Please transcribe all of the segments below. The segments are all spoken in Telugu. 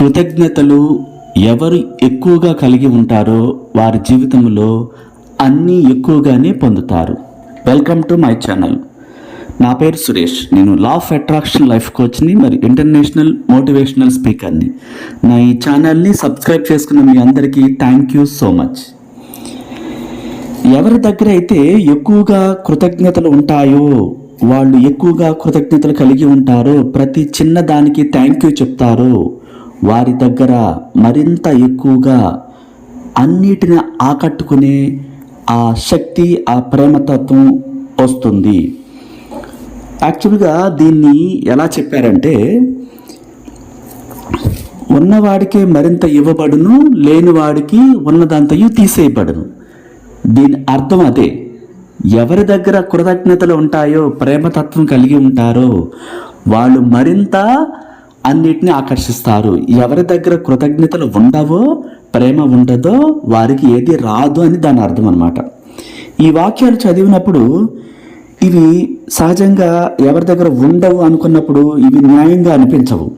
కృతజ్ఞతలు ఎవరు ఎక్కువగా కలిగి ఉంటారో వారి జీవితంలో అన్నీ ఎక్కువగానే పొందుతారు. వెల్కమ్ టు మై ఛానల్ నా పేరు సురేష్. నేను లా ఆఫ్ అట్రాక్షన్ లైఫ్ కోచ్ని మరి ఇంటర్నేషనల్ మోటివేషనల్ స్పీకర్ని నా ఈ ఛానల్ని సబ్స్క్రైబ్ చేసుకున్న మీ అందరికీ థ్యాంక్ యూ సో మచ్ ఎవరి దగ్గర అయితే ఎక్కువగా కృతజ్ఞతలు ఉంటాయో వాళ్ళు ఎక్కువగా కృతజ్ఞతలు కలిగి ఉంటారో ప్రతి చిన్న దానికి థ్యాంక్ యూ చెప్తారో వారి దగ్గర మరింత ఎక్కువగా అన్నిటిని ఆకట్టుకునే ఆ శక్తి ఆ ప్రేమతత్వం వస్తుంది. యాక్చువల్గా దీన్ని ఎలా చెప్పారంటే ఉన్నవాడికే మరింత ఇవ్వబడును లేనివాడికి ఉన్నదంతయు తీసేయబడును. దీని అర్థం అదే. ఎవరి దగ్గర కృతజ్ఞతలు ఉంటాయో ప్రేమతత్వం కలిగి ఉంటారో వాళ్ళు మరింత అన్నిటిని ఆకర్షిస్తారు. ఎవరి దగ్గర కృతజ్ఞతలు ఉండవో ప్రేమ ఉండదో వారికి ఏది రాదు అని దాని అర్థం అనమాట ఈ వాక్యాలు చదివినప్పుడు ఇవి సహజంగా ఎవరి దగ్గర ఉండవు అనుకున్నప్పుడు ఇవి న్యాయంగా అనిపించవు.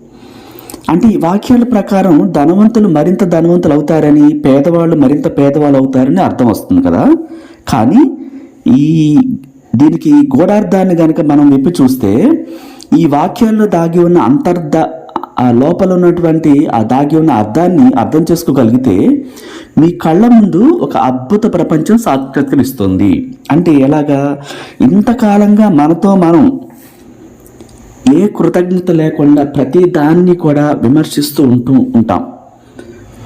అంటే ఈ వాక్యాల ప్రకారం ధనవంతులు మరింత ధనవంతులు అవుతారని పేదవాళ్ళు మరింత పేదవాళ్ళు అవుతారని అర్థం వస్తుంది కదా. కానీ ఈ దీనికి గూఢార్థాన్ని కనుక మనం విప్పి చూస్తే ఈ వాక్యాల్లో దాగి ఉన్న అంతర్ధ లోపల ఉన్నటువంటి ఆ దాగి ఉన్న అర్థాన్ని అర్థం చేసుకోగలిగితే మీ కళ్ళ ముందు ఒక అద్భుత ప్రపంచం సాక్షాత్కరిస్తుంది. అంటే ఎలాగా? ఇంతకాలంగా మనతో మనం ఏ కృతజ్ఞత లేకుండా ప్రతి దాన్ని కూడా విమర్శిస్తూ ఉంటూ ఉంటాం.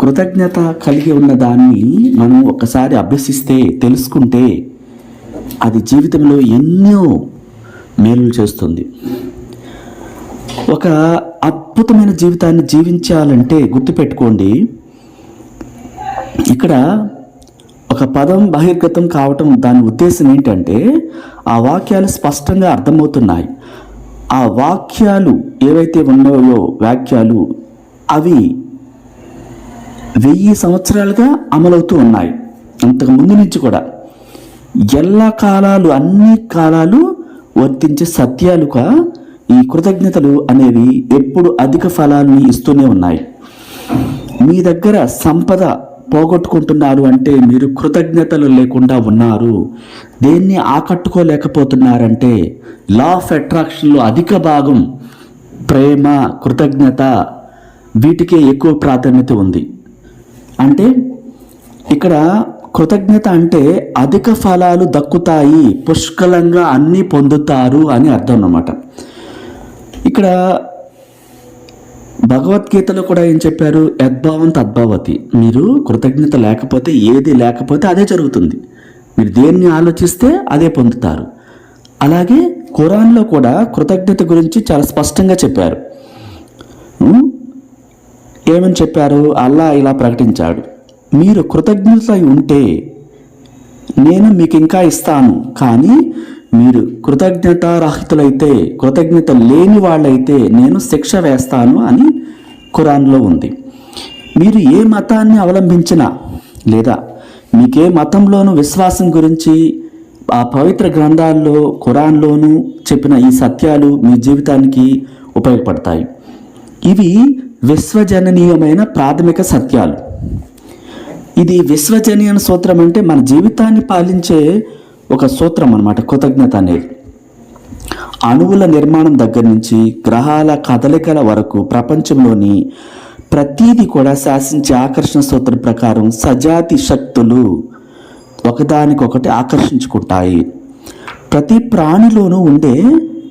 కృతజ్ఞత కలిగి ఉన్న దాన్ని మనం ఒకసారి అభ్యసిస్తే తెలుసుకుంటే అది జీవితంలో ఎన్నో మేలు చేస్తుంది. ఒక అద్భుతమైన జీవితాన్ని జీవించాలంటే గుర్తుపెట్టుకోండి. ఇక్కడ ఒక పదం బహిర్గతం కావటం దాని ఉద్దేశం ఏంటంటే ఆ వాక్యాలు స్పష్టంగా అర్థమవుతున్నాయి. ఆ వాక్యాలు ఏవైతే ఉన్నాయో వాక్యాలు అవి వెయ్యి సంవత్సరాలుగా అమలవుతూ ఉన్నాయి. అంతకు ముందు నుంచి కూడా. ఎల్ల కాలాలు అన్ని కాలాలు వర్తించే సత్యాలుగా ఈ కృతజ్ఞతలు అనేవి ఎప్పుడు అధిక ఫలాన్ని ఇస్తూనే ఉన్నాయి. మీ దగ్గర సంపద పోగొట్టుకుంటున్నారు అంటే మీరు కృతజ్ఞతలు లేకుండా ఉన్నారు. దేన్ని ఆకట్టుకోలేకపోతున్నారంటే లా ఆఫ్ అట్రాక్షన్లో అధిక భాగం ప్రేమ కృతజ్ఞత వీటికే ఎక్కువ ప్రాధాన్యత ఉంది. అంటే ఇక్కడ కృతజ్ఞత అంటే అధిక ఫలాలు దక్కుతాయి పుష్కలంగా అన్నీ పొందుతారు అని అర్థం అన్నమాట. ఇక్కడ భగవద్గీతలో కూడా ఏం చెప్పారు? యద్భావం తద్భావతి. మీరు కృతజ్ఞత లేకపోతే ఏది లేకపోతే అదే జరుగుతుంది. మీరు దేన్ని ఆలోచిస్తే అదే పొందుతారు. అలాగే ఖురాన్లో కూడా కృతజ్ఞత గురించి చాలా స్పష్టంగా చెప్పారు. ఏమని చెప్పారు? అల్లా ఇలా ప్రకటించాడు. మీరు కృతజ్ఞత ఉంటే నేను మీకు ఇంకా ఇస్తాను. కానీ మీరు కృతజ్ఞతారహితులైతే కృతజ్ఞత లేని వాళ్ళైతే నేను శిక్ష వేస్తాను అని ఖురాన్లో ఉంది. మీరు ఏ మతాన్ని అవలంబించినా లేదా మీకే మతంలోనూ విశ్వాసం గురించి ఆ పవిత్ర గ్రంథాల్లో ఖురాన్లోనూ చెప్పిన ఈ సత్యాలు మీ జీవితానికి ఉపయోగపడతాయి. ఇవి విశ్వజననీయమైన ప్రాథమిక సత్యాలు. ఇది విశ్వజనీయ సూత్రం అంటే మన జీవితాన్ని పాలించే ఒక సూత్రం అనమాట కృతజ్ఞత అనేది. అణువుల నిర్మాణం దగ్గర నుంచి గ్రహాల కదలికల వరకు ప్రపంచంలోని ప్రతీది కూడా శాసించే ఆకర్షణ సూత్రం ప్రకారం సజాతి శక్తులు ఒకదానికొకటి ఆకర్షించుకుంటాయి. ప్రతి ప్రాణిలోనూ ఉండే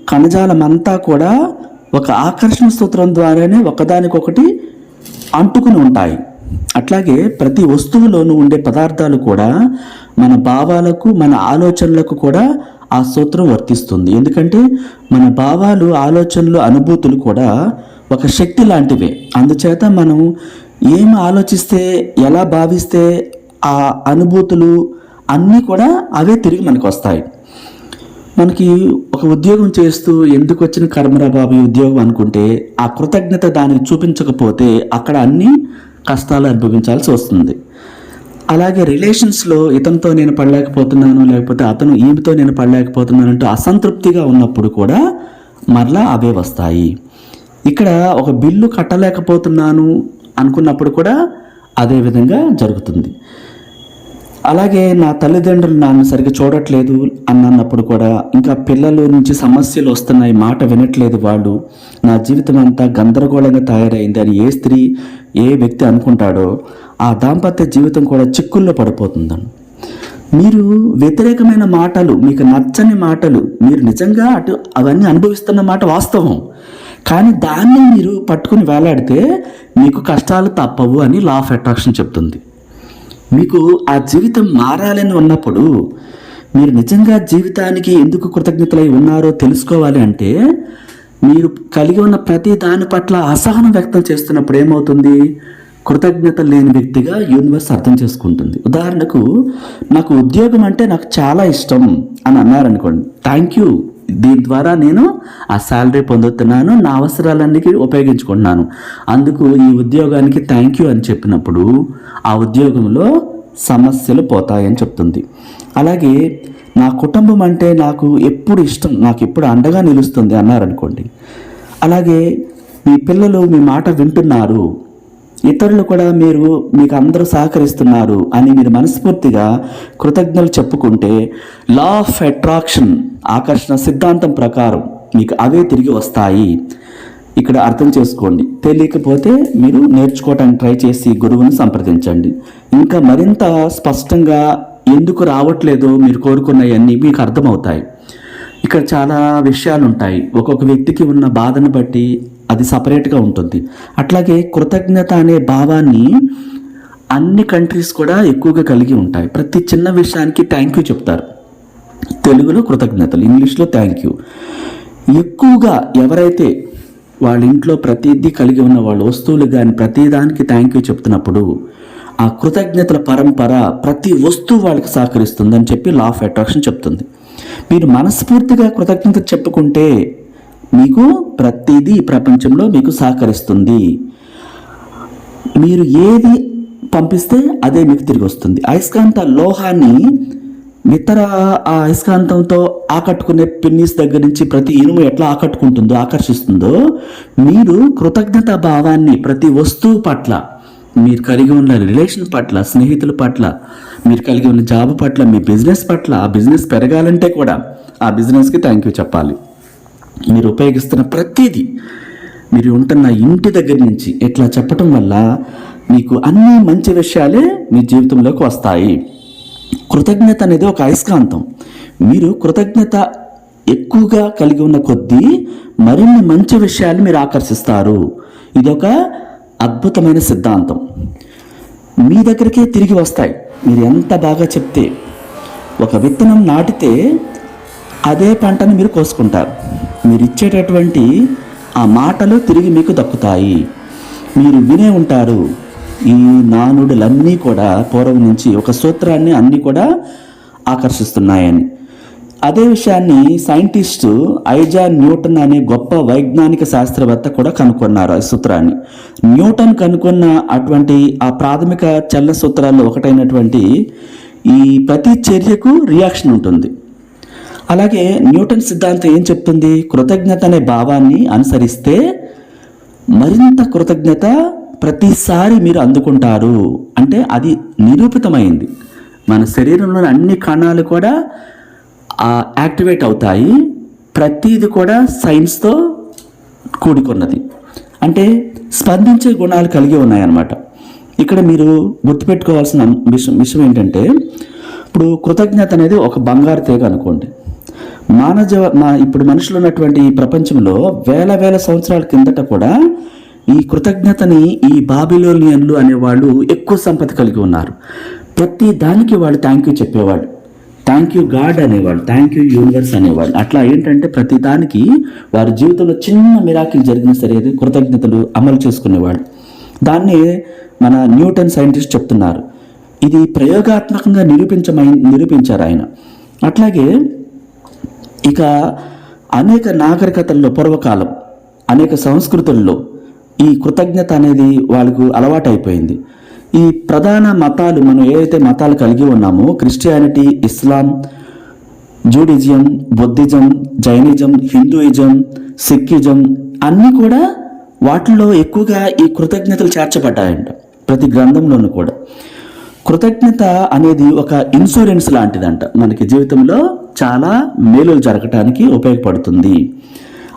కణజాలం అంతా కూడా ఒక ఆకర్షణ సూత్రం ద్వారానే ఒకదానికొకటి అంటుకుని ఉంటాయి. అట్లాగే ప్రతి వస్తువులోనూ ఉండే పదార్థాలు కూడా మన భావాలకు మన ఆలోచనలకు కూడా ఆ సూత్రం వర్తిస్తుంది. ఎందుకంటే మన భావాలు ఆలోచనలు అనుభూతులు కూడా ఒక శక్తి లాంటివే. అందుచేత మనం ఏం ఆలోచిస్తే ఎలా భావిస్తే ఆ అనుభూతులు అన్నీ కూడా అవే తిరిగి మనకు వస్తాయి. మనకి ఒక ఉద్యోగం చేస్తూ ఎందుకు వచ్చిన కర్మరా బాబు ఉద్యోగం అనుకుంటే ఆ కృతజ్ఞత దానికి చూపించకపోతే అక్కడ అన్ని కష్టాలు అనుభవించాల్సి వస్తుంది. అలాగే రిలేషన్స్లో ఇతనితో నేను పడలేకపోతున్నాను లేకపోతే అతను ఈమెతో నేను పడలేకపోతున్నాను అంటూ అసంతృప్తిగా ఉన్నప్పుడు కూడా మరలా అవే వస్తాయి. ఇక్కడ ఒక బిల్లు కట్టలేకపోతున్నాను అనుకున్నప్పుడు కూడా అదే విధంగా జరుగుతుంది. అలాగే నా తల్లిదండ్రులు నన్ను సరిగ్గా చూడట్లేదు అన్నప్పుడు కూడా ఇంకా పిల్లల నుంచి సమస్యలు వస్తున్నాయి మాట వినట్లేదు వాళ్ళు. నా జీవితం అంతా గందరగోళంగా తయారైంది. అని ఏ స్త్రీ ఏ వ్యక్తి అనుకుంటాడో ఆ దాంపత్య జీవితం కూడా చిక్కుల్లో పడిపోతుందని మీరు వ్యతిరేకమైన మాటలు మీకు నచ్చని మాటలు మీరు నిజంగా అటు అవన్నీ అనుభవిస్తున్న మాట వాస్తవం. కానీ దాన్ని మీరు పట్టుకుని వేలాడితే మీకు కష్టాలు తప్పవు అని లా ఆఫ్ అట్రాక్షన్ చెప్తుంది. మీకు ఆ జీవితం మారాలని ఉన్నప్పుడు మీరు నిజంగా జీవితానికి ఎందుకు కృతజ్ఞతలై ఉన్నారో తెలుసుకోవాలి అంటే మీరు కలిగి ఉన్న ప్రతి దాని పట్ల అసహనం వ్యక్తం చేస్తున్నప్పుడు ఏమవుతుంది? కృతజ్ఞత లేని వ్యక్తిగా యూనివర్స్ అర్థం చేసుకుంటుంది. ఉదాహరణకు నాకు ఉద్యోగం అంటే నాకు చాలా ఇష్టం అని అన్నారనుకోండి థ్యాంక్ యూ దీని ద్వారా నేను ఆ శాలరీ పొందుతున్నాను నా అవసరాలన్నిటికీ ఉపయోగించుకుంటున్నాను. అందుకు ఈ ఉద్యోగానికి థ్యాంక్ యూ అని చెప్పినప్పుడు ఆ ఉద్యోగంలో సమస్యలు పోతాయని చెప్తుంది. అలాగే నా కుటుంబం అంటే నాకు ఎప్పుడు ఇష్టం నాకు ఎప్పుడు అండగా నిలుస్తుంది అన్నారనుకోండి. అలాగే మీ పిల్లలు మీ మాట వింటున్నారు ఇతరులు కూడా మీరు మీకు అందరూ సహకరిస్తున్నారు అని మీరు మనస్ఫూర్తిగా కృతజ్ఞతలు చెప్పుకుంటే లా ఆఫ్ అట్రాక్షన్ ఆకర్షణ సిద్ధాంతం ప్రకారం మీకు అవే తిరిగి వస్తాయి. ఇక్కడ అర్థం చేసుకోండి. తెలియకపోతే మీరు నేర్చుకోవటానికి ట్రై చేసి గురువుని సంప్రదించండి. ఇంకా మరింత స్పష్టంగా ఎందుకు రావట్లేదో మీరు కోరుకున్నవన్నీ మీకు అర్థమవుతాయి. ఇక్కడ చాలా విషయాలు ఉంటాయి ఒక్కొక్క వ్యక్తికి ఉన్న బాధను బట్టి అది సపరేట్గా ఉంటుంది. అట్లాగే కృతజ్ఞత అనే భావాన్ని అన్ని కంట్రీస్ కూడా ఎక్కువగా కలిగి ఉంటాయి. ప్రతి చిన్న విషయానికి థ్యాంక్ యూ చెప్తారు. తెలుగులో కృతజ్ఞతలు ఇంగ్లీష్లో థ్యాంక్ యూ ఎక్కువగా ఎవరైతే వాళ్ళ ఇంట్లో ప్రతిదీ కలిగి ఉన్న వాళ్ళ వస్తువులు కానీ ప్రతిదానికి థ్యాంక్ యూ చెప్తున్నప్పుడు ఆ కృతజ్ఞతల పరంపర ప్రతి వస్తువు వాళ్ళకి సహకరిస్తుందని చెప్పి లా ఆఫ్ అట్రాక్షన్ చెప్తుంది. మీరు మనస్ఫూర్తిగా కృతజ్ఞత చెప్పుకుంటే మీకు ప్రతిదీ ప్రపంచంలో మీకు సహకరిస్తుంది. మీరు ఏది పంపిస్తే అదే మీకు తిరిగి వస్తుంది అయస్కాంత లోహాన్ని ఇతర ఆ అయస్కాంతంతో ఆకట్టుకునే పిన్నిస్ దగ్గర నుంచి ప్రతి ఇనుము ఎట్లా ఆకట్టుకుంటుందో ఆకర్షిస్తుందో మీరు కృతజ్ఞత భావాన్ని ప్రతి వస్తువు పట్ల మీరు కలిగి ఉన్న రిలేషన్ పట్ల స్నేహితుల పట్ల మీరు కలిగి ఉన్న జాబ్ పట్ల మీ బిజినెస్ పట్ల ఆ బిజినెస్ పెరగాలంటే కూడా ఆ బిజినెస్కి థ్యాంక్ యూ చెప్పాలి. మీరు ఉపయోగిస్తున్న ప్రతిదీ. మీరు ఉంటున్న ఇంటి దగ్గర నుంచి ఇట్లా చెప్పటం వల్ల మీకు అన్ని మంచి విషయాలే మీ జీవితంలోకి వస్తాయి. కృతజ్ఞత అనేది ఒక అయస్కాంతం. మీరు కృతజ్ఞత ఎక్కువగా కలిగి ఉన్న కొద్దీ మరిన్ని మంచి విషయాలు మీరు ఆకర్షిస్తారు. ఇదొక అద్భుతమైన సిద్ధాంతం. మీ దగ్గరికే తిరిగి వస్తాయి. మీరు ఎంత బాగా చెప్తే ఒక విత్తనం నాటితే అదే పంటను మీరు కోసుకుంటారు. మీరు ఇచ్చేటటువంటి ఆ మాటలు తిరిగి మీకు దక్కుతాయి. మీరు వినే ఉంటారు. ఈ నానుడులన్నీ కూడా పూర్వం నుంచి ఒక సూత్రాన్ని అన్నీ కూడా ఆకర్షిస్తున్నాయని. అదే విషయాన్ని సైంటిస్టు ఐజా న్యూటన్ అనే గొప్ప వైజ్ఞానిక శాస్త్రవేత్త కూడా కనుక్కున్నారు ఆ సూత్రాన్ని. న్యూటన్ కనుక్కున్న అటువంటి ఆ ప్రాథమిక చల్ల సూత్రాల్లో ఒకటైనటువంటి ఈ ప్రతి చర్యకు రియాక్షన్ ఉంటుంది. అలాగే న్యూటన్ సిద్ధాంతం ఏం చెప్తుంది? కృతజ్ఞత అనే భావాన్ని అనుసరిస్తే మరింత కృతజ్ఞత ప్రతిసారి మీరు అందుకుంటారు. అంటే అది నిరూపితమైంది. మన శరీరంలోని అన్ని కణాలు కూడా యాక్టివేట్ అవుతాయి. ప్రతిది కూడా సైన్స్తో కూడుకున్నది. అంటే స్పందించే గుణాలు కలిగి ఉన్నాయన్నమాట. ఇక్కడ మీరు గుర్తుపెట్టుకోవాల్సిన విషయం విషయం ఏంటంటే ఇప్పుడు కృతజ్ఞత అనేది ఒక బంగారు తీగ అనుకోండి. మానవ మా ఇప్పుడు మనుషులు ఉన్నటువంటి ఈ ప్రపంచంలో వేల వేల సంవత్సరాల కిందట కూడా ఈ కృతజ్ఞతని ఈ బాబిలోనియన్లు అనేవాళ్ళు ఎక్కువ సంపద కలిగి ఉన్నారు. ప్రతి దానికి వాళ్ళు థ్యాంక్ యూ చెప్పేవాళ్ళు. థ్యాంక్ యూ గాడ్ అనేవాళ్ళు థ్యాంక్ యూ యూనివర్స్ అనేవాళ్ళు. అట్లా ఏంటంటే ప్రతి దానికి వారి జీవితంలో చిన్న మిరాకిల్ జరిగిన సరే కృతజ్ఞతలు అమలు చేసుకునేవాళ్ళు. దాన్ని మన న్యూటన్ సైంటిస్ట్ చెప్తున్నారు. ఇది ప్రయోగాత్మకంగా నిరూపించమై నిరూపించారు ఆయన. అట్లాగే ఇక అనేక నాగరికతల్లో పూర్వకాలం అనేక సంస్కృతుల్లో ఈ కృతజ్ఞత అనేది వాళ్ళకు అలవాటైపోయింది. ఈ ప్రధాన మతాలు మనం ఏవైతే మతాలు కలిగి ఉన్నామో Christianity Islam Judaism Buddhism Jainism Hinduism Sikhism అన్నీ కూడా వాటిల్లో ఎక్కువగా ఈ కృతజ్ఞతలు చేర్చబడ్డాయంట ప్రతి గ్రంథంలోనూ కూడా. కృతజ్ఞత అనేది ఒక ఇన్సూరెన్స్ లాంటిదంట. మనకి జీవితంలో చాలా మేలులు జరగటానికి ఉపయోగపడుతుంది.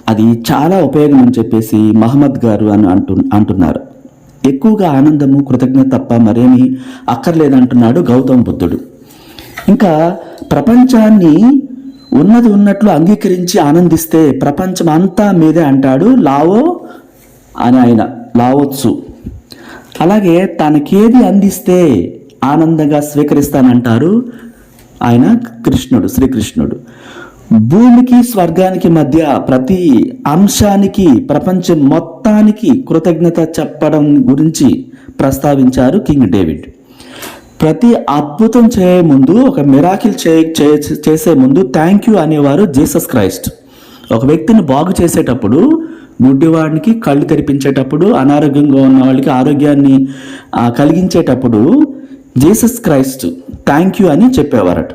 అది చాలా ఉపయోగం అని చెప్పేసి మహమ్మద్ గారు అని అంటు అంటున్నారు. ఎక్కువగా ఆనందము కృతజ్ఞత తప్ప మరేమీ అక్కర్లేదంటున్నాడు గౌతమ బుద్ధుడు. ఇంకా ప్రపంచాన్ని ఉన్నది ఉన్నట్లు అంగీకరించి ఆనందిస్తే ప్రపంచం అంతా మీదే అంటాడు లావో అని ఆయన లావోత్సు. అలాగే తనకేది అందిస్తే ఆనందంగా స్వీకరిస్తానంటారు ఆయన కృష్ణుడు శ్రీకృష్ణుడు. భూమికి స్వర్గానికి మధ్య ప్రతి అంశానికి ప్రపంచం మొత్తానికి కృతజ్ఞత చెప్పడం గురించి ప్రస్తావించారు కింగ్ డేవిడ్. ప్రతి అద్భుతం చేయే ముందు ఒక మిరాకిల్ చే చేసే ముందు థ్యాంక్ యూ అనేవారు జీసస్ క్రైస్ట్. ఒక వ్యక్తిని బాగు చేసేటప్పుడు గుడ్డివాడికి కళ్ళు తెరిపించేటప్పుడు అనారోగ్యంగా ఉన్న వాళ్ళకి ఆరోగ్యాన్ని కలిగించేటప్పుడు జీసస్ క్రైస్ట్ థ్యాంక్ యూ అని చెప్పేవారట.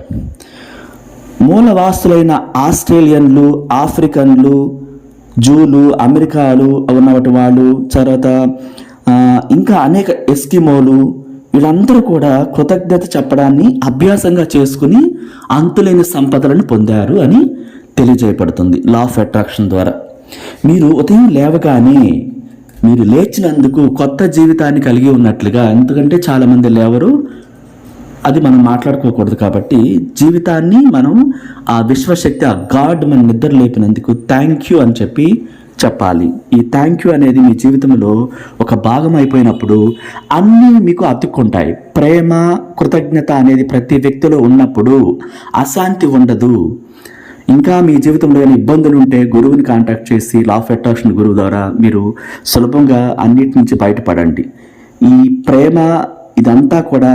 మూలవాసులైన ఆస్ట్రేలియన్లు ఆఫ్రికన్లు జూలు అమెరికాలు ఉన్నటువంటి వాళ్ళు తర్వాత ఇంకా అనేక ఎస్కిమోలు వీళ్ళందరూ కూడా కృతజ్ఞత చెప్పడాన్ని అభ్యాసంగా చేసుకుని అంతులేని సంపదలను పొందారు అని తెలియజేయబడుతుంది. లా ఆఫ్ అట్రాక్షన్ ద్వారా. మీరు ఉదయం లేవగానే మీరు లేచినందుకు కొత్త జీవితాన్ని కలిగి ఉన్నట్లుగా. ఎందుకంటే చాలామంది లేవరు అది మనం మాట్లాడుకోకూడదు కాబట్టి జీవితాన్ని మనం ఆ విశ్వశక్తి ఆ గాడ్ మన నిద్ర లేపినందుకు థ్యాంక్ యూ అని చెప్పి చెప్పాలి. ఈ థ్యాంక్ యూ అనేది మీ జీవితంలో ఒక భాగం అయిపోయినప్పుడు అన్నీ మీకు అతుక్కుంటాయి. ప్రేమ కృతజ్ఞత అనేది ప్రతి వ్యక్తిలో ఉన్నప్పుడు అశాంతి ఉండదు. ఇంకా మీ జీవితంలో ఏమైనా ఇబ్బందులు ఉంటే గురువుని కాంటాక్ట్ చేసి లా ఆఫ్ అట్రాక్షన్ గురువు ద్వారా మీరు సులభంగా అన్నిటి నుంచి బయటపడండి. ఈ ప్రేమ ఇదంతా కూడా